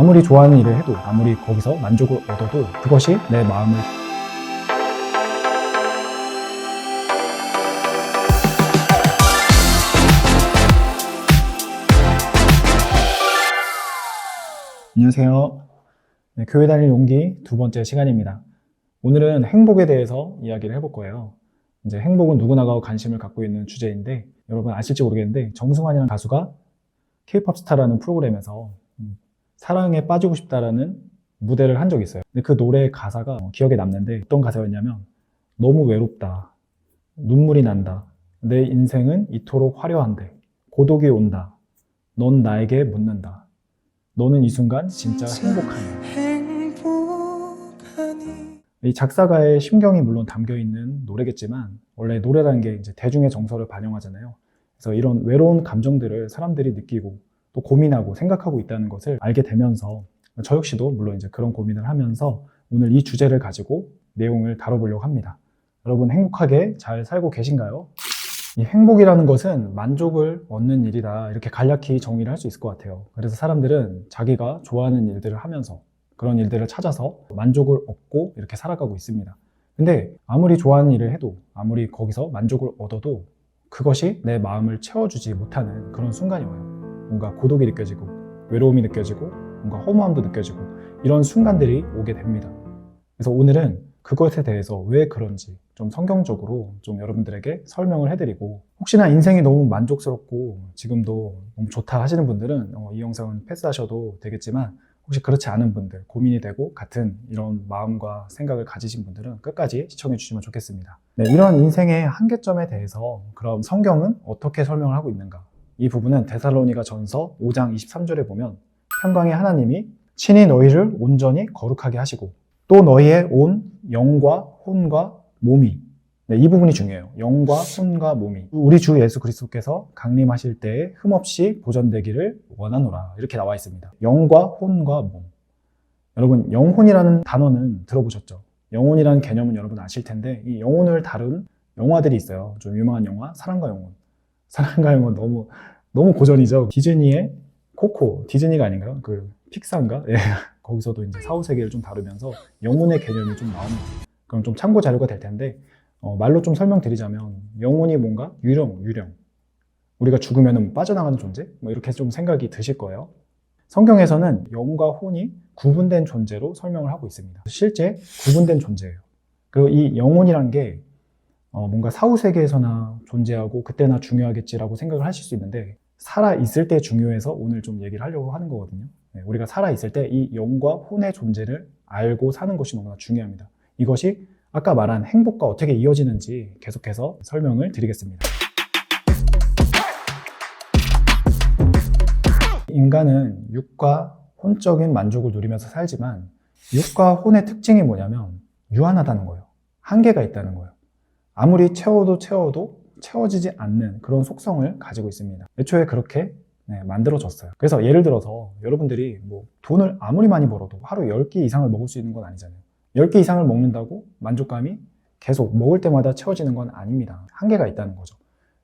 아무리 좋아하는 일을 해도 아무리 거기서 만족을 얻어도 그것이 내 마음을 안녕하세요. 네, 교회 다닐 용기 두 번째 시간입니다. 오늘은 행복에 대해서 이야기를 해볼 거예요. 이제 행복은 누구나가 관심을 갖고 있는 주제인데 여러분 아실지 모르겠는데 정승환이라는 가수가 K-pop 스타라는 프로그램에서 음, 사랑에 빠지고 싶다라는 무대를 한 적이 있어요. 근데 그 노래의 가사가 어, 기억에 남는데 어떤 가사였냐면 너무 외롭다. 눈물이 난다. 내 인생은 이토록 화려한데 고독이 온다. 넌 나에게 묻는다. 너는 이 순간 진짜. 행복하니 이 작사가의 심경이 물론 담겨 있는 노래겠지만 원래 노래라는 게 이제 대중의 정서를 반영하잖아요. 그래서 이런 외로운 감정들을 사람들이 느끼고 또 고민하고 생각하고 있다는 것을 알게 되면서 저 역시도 물론 이제 그런 고민을 하면서 오늘 이 주제를 가지고 내용을 다뤄보려고 합니다. 여러분 행복하게 잘 살고 계신가요? 이 행복이라는 것은 만족을 얻는 일이다 이렇게 간략히 정의를 할 수 있을 것 같아요. 그래서 사람들은 자기가 좋아하는 일들을 하면서 그런 일들을 찾아서 만족을 얻고 이렇게 살아가고 있습니다. 근데 아무리 좋아하는 일을 해도 아무리 거기서 만족을 얻어도 그것이 내 마음을 채워주지 못하는 그런 순간이 와요. 뭔가 고독이 느껴지고 외로움이 느껴지고 뭔가 허무함도 느껴지고 이런 순간들이 오게 됩니다. 그래서 오늘은 그것에 대해서 왜 그런지 좀 성경적으로 좀 여러분들에게 설명을 해드리고 혹시나 인생이 너무 만족스럽고 지금도 너무 좋다 하시는 분들은 어, 이 영상은 패스하셔도 되겠지만 혹시 그렇지 않은 분들, 고민이 되고 같은 이런 마음과 생각을 가지신 분들은 끝까지 시청해 주시면 좋겠습니다. 네, 이런 인생의 한계점에 대해서 그럼 성경은 어떻게 설명을 하고 있는가? 이 부분은 데살로니가 전서 5장 23절에 보면 평강의 하나님이 친히 너희를 온전히 거룩하게 하시고 또 너희의 온 영과 혼과 몸이 네, 이 부분이 중요해요. 영과 혼과 몸이 우리 주 예수 그리스도께서 강림하실 때에 흠없이 보존되기를 원하노라 이렇게 나와 있습니다. 영과 혼과 몸. 여러분 영혼이라는 단어는 들어보셨죠? 영혼이라는 개념은 여러분 아실 텐데 이 영혼을 다룬 영화들이 있어요. 좀 유명한 영화 사랑과 영혼. 사랑과 영혼 너무 너무 고전이죠. 디즈니의 코코 디즈니가 아닌가요? 그 픽사인가? 예. 거기서도 이제 사후 세계를 좀 다루면서 영혼의 개념이 좀 나옵니다. 그럼 좀 참고 자료가 될 텐데 어, 말로 좀 설명드리자면 영혼이 뭔가 유령, 유령. 우리가 죽으면 빠져나가는 존재? 뭐 이렇게 좀 생각이 드실 거예요. 성경에서는 영과 혼이 구분된 존재로 설명을 하고 있습니다. 실제 구분된 존재예요. 그리고 이 영혼이란 게 어, 뭔가 사후 세계에서나 존재하고 그때나 중요하겠지라고 생각을 하실 수 있는데 살아 있을 때 중요해서 오늘 좀 얘기를 하려고 하는 거거든요. 네, 우리가 살아 있을 때 이 영과 혼의 존재를 알고 사는 것이 너무나 중요합니다. 이것이 아까 말한 행복과 어떻게 이어지는지 계속해서 설명을 드리겠습니다. 인간은 육과 혼적인 만족을 누리면서 살지만 육과 혼의 특징이 뭐냐면 유한하다는 거예요. 한계가 있다는 거예요. 아무리 채워도 채워도 채워지지 않는 그런 속성을 가지고 있습니다. 애초에 그렇게 네, 만들어졌어요. 그래서 예를 들어서 여러분들이 뭐 돈을 아무리 많이 벌어도 하루 10끼 이상을 먹을 수 있는 건 아니잖아요. 10끼 이상을 먹는다고 만족감이 계속 먹을 때마다 채워지는 건 아닙니다. 한계가 있다는 거죠.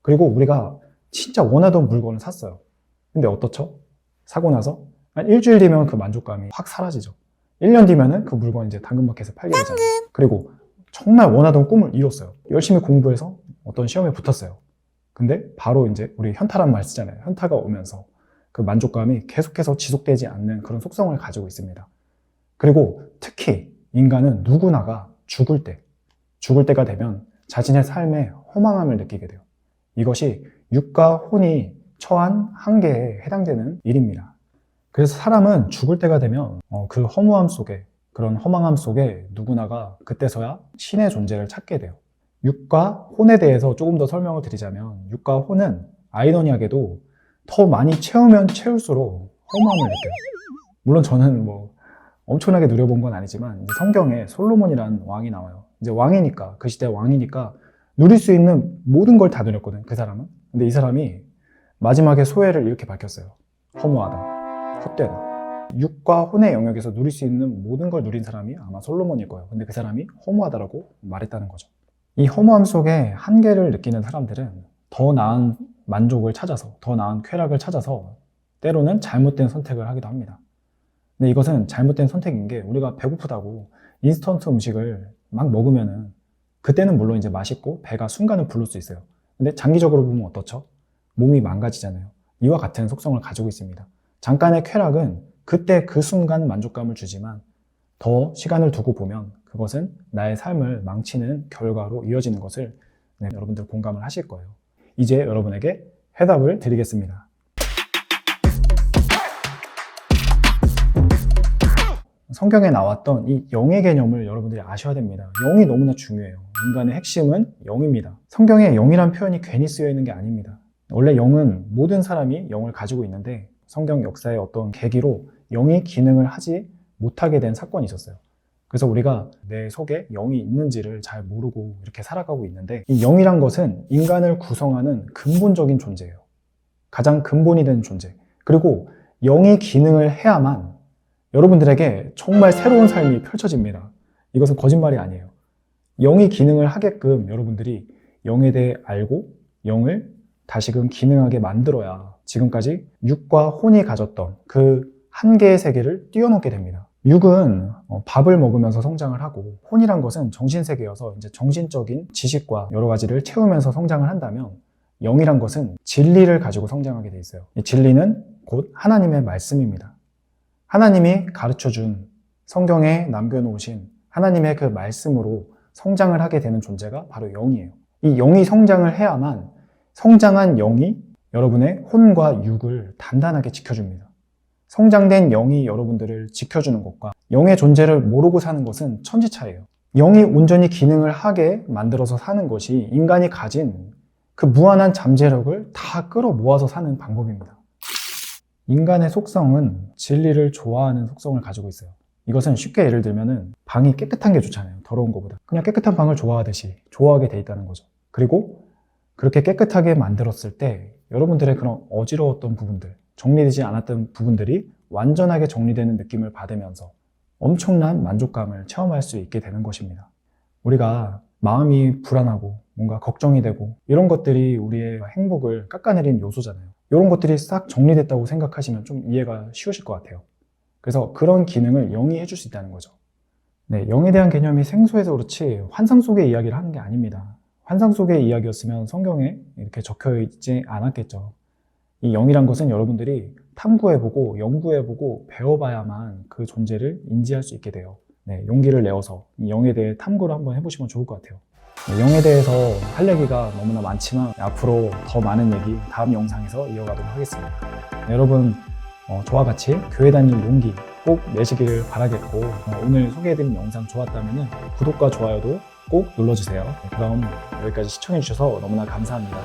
그리고 우리가 진짜 원하던 물건을 샀어요. 근데 어떻죠? 사고 나서 한 일주일 뒤면 그 만족감이 확 사라지죠. 1년 뒤면은 그 물건 이제 당근마켓에 팔게 되잖아요. 그리고 정말 원하던 꿈을 이뤘어요. 열심히 공부해서 어떤 시험에 붙었어요. 근데 바로 이제 우리 현타란 말 쓰잖아요. 현타가 오면서 그 만족감이 계속해서 지속되지 않는 그런 속성을 가지고 있습니다. 그리고 특히 인간은 누구나가 죽을 때, 죽을 때가 되면 자신의 삶에 허망함을 느끼게 돼요. 이것이 육과 혼이 처한 한계에 해당되는 일입니다. 그래서 사람은 죽을 때가 되면 어, 그 허무함 속에, 그런 허망함 속에 누구나가 그때서야 신의 존재를 찾게 돼요. 육과 혼에 대해서 조금 더 설명을 드리자면 육과 혼은 아이러니하게도 더 많이 채우면 채울수록 허무함을 느껴요. 물론 저는 뭐 엄청나게 누려본 건 아니지만 성경에 솔로몬이라는 왕이 나와요. 이제 왕이니까 그 시대 왕이니까 누릴 수 있는 모든 걸 다 누렸거든 그 사람은. 근데 이 사람이 마지막에 소회를 이렇게 밝혔어요. 허무하다, 헛되다. 육과 혼의 영역에서 누릴 수 있는 모든 걸 누린 사람이 아마 솔로몬일 거예요. 근데 그 사람이 허무하다라고 말했다는 거죠. 이 허무함 속에 한계를 느끼는 사람들은 더 나은 만족을 찾아서, 더 나은 쾌락을 찾아서 때로는 잘못된 선택을 하기도 합니다. 근데 이것은 잘못된 선택인 게 우리가 배고프다고 인스턴트 음식을 막 먹으면은 그때는 물론 이제 맛있고 배가 순간은 부를 수 있어요. 근데 장기적으로 보면 어떻죠? 몸이 망가지잖아요. 이와 같은 속성을 가지고 있습니다. 잠깐의 쾌락은 그때 그 순간 만족감을 주지만 더 시간을 두고 보면 그것은 나의 삶을 망치는 결과로 이어지는 것을 네, 여러분들 공감을 하실 거예요. 이제 여러분에게 해답을 드리겠습니다. 성경에 나왔던 이 영의 개념을 여러분들이 아셔야 됩니다. 영이 너무나 중요해요. 인간의 핵심은 영입니다. 성경에 영이란 표현이 괜히 쓰여 있는 게 아닙니다. 원래 영은 모든 사람이 영을 가지고 있는데 성경 역사의 어떤 계기로 영이 기능을 하지 못하게 된 사건이 있었어요. 그래서 우리가 내 속에 영이 있는지를 잘 모르고 이렇게 살아가고 있는데 이 영이란 것은 인간을 구성하는 근본적인 존재예요. 가장 근본이 되는 존재. 그리고 영이 기능을 해야만 여러분들에게 정말 새로운 삶이 펼쳐집니다. 이것은 거짓말이 아니에요. 영이 기능을 하게끔 여러분들이 영에 대해 알고 영을 다시금 기능하게 만들어야 지금까지 육과 혼이 가졌던 그 한계의 세계를 뛰어넘게 됩니다. 육은 어, 밥을 먹으면서 성장을 하고 혼이란 것은 정신 세계여서 이제 정신적인 지식과 여러 가지를 채우면서 성장을 한다면 영이란 것은 진리를 가지고 성장하게 돼 있어요. 이 진리는 곧 하나님의 말씀입니다. 하나님이 가르쳐 준 성경에 남겨놓으신 하나님의 그 말씀으로 성장을 하게 되는 존재가 바로 영이에요. 이 영이 성장을 해야만 성장한 영이 여러분의 혼과 육을 단단하게 지켜줍니다. 성장된 영이 여러분들을 지켜주는 것과 영의 존재를 모르고 사는 것은 천지 차예요. 영이 온전히 기능을 하게 만들어서 사는 것이 인간이 가진 그 무한한 잠재력을 다 끌어 모아서 사는 방법입니다. 인간의 속성은 진리를 좋아하는 속성을 가지고 있어요. 이것은 쉽게 예를 들면은 방이 깨끗한 게 좋잖아요. 더러운 것보다. 그냥 깨끗한 방을 좋아하듯이 좋아하게 돼 있다는 거죠. 그리고 그렇게 깨끗하게 만들었을 때 여러분들의 그런 어지러웠던 부분들, 정리되지 않았던 부분들이 완전하게 정리되는 느낌을 받으면서 엄청난 만족감을 체험할 수 있게 되는 것입니다. 우리가 마음이 불안하고 뭔가 걱정이 되고 이런 것들이 우리의 행복을 깎아내리는 요소잖아요. 이런 것들이 싹 정리됐다고 생각하시면 좀 이해가 쉬우실 것 같아요. 그래서 그런 기능을 영이 해줄 수 있다는 거죠. 네, 영에 대한 개념이 생소해서 그렇지 환상 속의 이야기를 하는 게 아닙니다. 환상 속의 이야기였으면 성경에 이렇게 적혀 있지 않았겠죠. 이 영이란 것은 여러분들이 탐구해보고 연구해보고 배워봐야만 그 존재를 인지할 수 있게 돼요. 네, 용기를 내어서 이 영에 대해 탐구를 한번 해보시면 좋을 것 같아요. 네, 영에 대해서 할 얘기가 너무나 많지만 앞으로 더 많은 얘기 다음 영상에서 이어가도록 하겠습니다. 네, 여러분 어, 저와 같이 교회 다닐 용기 꼭 내시기를 바라겠고 어, 오늘 소개해드린 영상 좋았다면 구독과 좋아요도 꼭 눌러주세요. 네, 그럼 여기까지 시청해주셔서 너무나 감사합니다.